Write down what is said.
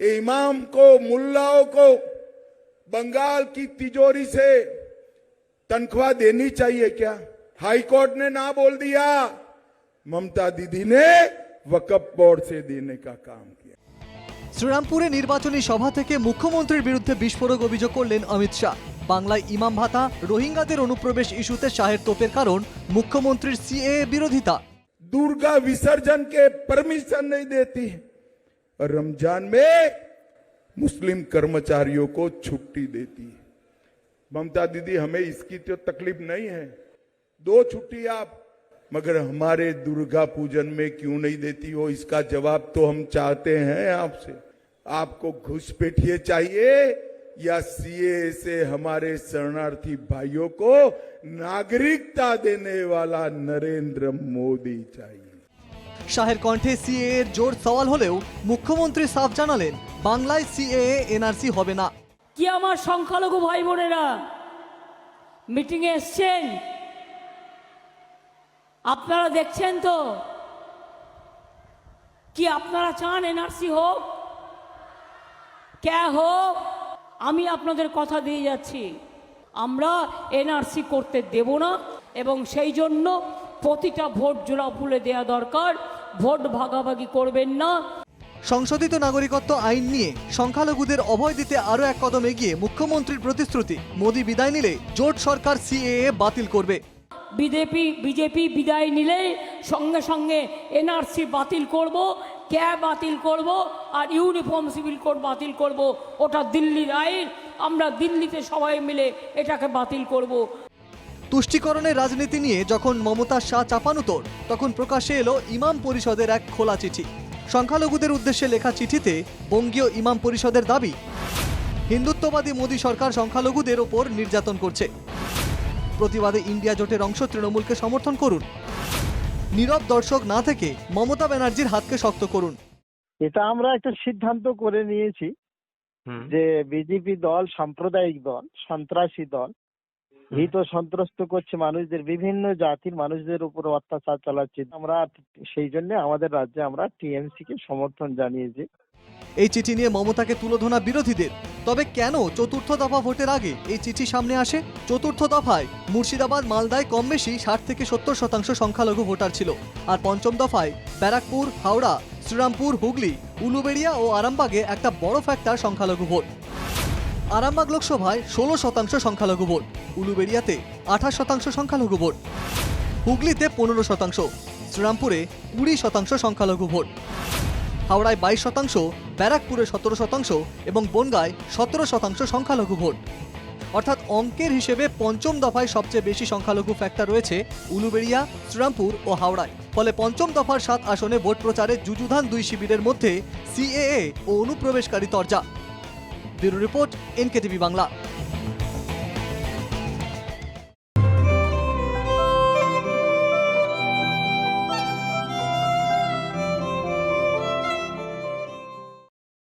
ये इमाम को मुल्लाओं को बंगाल की तिजोरी से तनख्वाह देनी चाहिए क्या हाई कोर्ट ने ना बोल दिया ममता दीदी ने वकफ बोर्ड से देने का काम किया শ্রীরামপুরে নির্বাচনী সভা থেকে মুখ্যমন্ত্রীর বিরুদ্ধে বিস্ফোরক অভিযোগ করলেন অমিত শাহ বাংলায় ইমাম ভাতা রোহিঙ্গাদের অনুপ্রবেশ ইস্যুতে শাহের তোপের কারণ মুখ্যমন্ত্রীর সিএ বিরোধিতা दुर्गा विसर्जन के परमिशन नहीं देती है और रमज़ान में मुस्लिम कर्मचारियों को छुट्टी देती है। ममता दीदी, हमें इसकी तो तकलीफ़ नहीं है। दो छुट्टी आप, मगर हमारे दुर्गा पूजन में क्यों नहीं देती हो? इसका जवाब तो हम चाहते हैं आपसे। आपको घुसपैठिए चाहिए या सीए से हमारे शरणार्थी भाइयों को नागरिकता देने वाला नरेंद्र मोदी चाहिए? শাহের কণ্ঠে সিএ এর জোর সওয়াল হলেও মুখ্যমন্ত্রী সাফ জানালেন, বাংলায় সিএএ এনআরসি হবে না। কি আমার সংখ্যালঘু ভাই বোনেরা মিটিংয়ে এসছেন? আপনারা দেখছেন তো? কি আপনারা চান এনআরসি হোক? ক্যা হোক? আমি আপনাদের কথা দিয়ে যাচ্ছি। আমরা এনআরসি করতে দেব না এবং সেই জন্য প্রতিটা ভোট জোড়া ফুলে দেওয়া দরকার। ভোট ভাগাভাগি করবেন না। সংশোধিত নাগরিকত্ব আইন নিয়ে সংখ্যালঘুদের অভয় দিতে আরও এক কদম এগিয়ে মুখ্যমন্ত্রীর প্রতিশ্রুতি। মোদী বিদায় নিলে জোট সরকার সিএএ বাতিল করবে। বিজেপি বিজেপি বিদায় নিলে সঙ্গে সঙ্গে এনআরসি বাতিল করব ক্যাব বাতিল করব আর ইউনিফর্ম সিভিল কোড বাতিল করব। ওটা দিল্লির আইন। আমরা দিল্লিতে সবাই মিলে এটাকে বাতিল করব। তুষ্টিকরণের রাজনীতি নিয়ে যখন মমতা শাহ চাপানুতর তখন প্রকাশ্যে এলো ইমাম পরিষদের এক খোলা চিঠি। সংখ্যালঘুদের উদ্দেশ্যে লেখা চিঠিতে বঙ্গীয় ইমাম পরিষদের দাবি হিন্দুত্ববাদী মোদী সরকার সংখ্যালঘুদের ওপর নির্যাতন করছে। প্রতিবাদে ইন্ডিয়া জোটের অংশ তৃণমূলকে সমর্থন করুন। নীরব দর্শক না থেকে মমতা ব্যানার্জির হাতকে শক্ত করুন। এটা আমরা একটা সিদ্ধান্ত করে নিয়েছি যে বিজেপি দল সাম্প্রদায়িক দল সন্ত্রাসী দল ভীত সন্ত্রস্ত করছে মানুষদের বিভিন্ন জাতির মানুষদের উপর অত্যাচার চালাচ্ছে। আমরা সেই জন্য আমাদের রাজ্যে আমরা টিএমসি কে সমর্থন জানিয়েছি। এই চিঠি নিয়ে মমতাকে তুলোধনা বিরোধীদের। তবে কেন চতুর্থ দফা ভোটের আগে এই চিঠি সামনে আসে? চতুর্থ দফায় মুর্শিদাবাদ মালদায় কম বেশি ষাট থেকে সত্তর শতাংশ সংখ্যালঘু ভোটার ছিল। আর পঞ্চম দফায় ব্যারাকপুর হাওড়া শ্রীরামপুর হুগলি উলুবেড়িয়া ও আরামবাগে একটা বড় ফ্যাক্টর সংখ্যালঘু ভোট। আরামবাগ লোকসভায় ষোলো শতাংশ সংখ্যালঘু ভোট। উলুবেড়িয়াতে আঠাশ শতাংশ সংখ্যালঘু ভোট। হুগলিতে পনেরো শতাংশ, শ্রীরামপুরে কুড়ি শতাংশ সংখ্যালঘু ভোট। হাওড়ায় বাইশ শতাংশ, ব্যারাকপুরে সতেরো শতাংশ এবং বনগায় সতেরো শতাংশ সংখ্যালঘু ভোট। অর্থাৎ অঙ্কের হিসেবে পঞ্চম দফায় সবচেয়ে বেশি সংখ্যালঘু ফ্যাক্টর রয়েছে উলুবেড়িয়া শ্রীরামপুর ও হাওড়ায়। ফলে পঞ্চম দফার সাত আসনে ভোট প্রচারে যুযুধান দুই শিবিরের মধ্যে সিএএ ও অনুপ্রবেশকারী তরজা। Bureau report NKTV Bangla.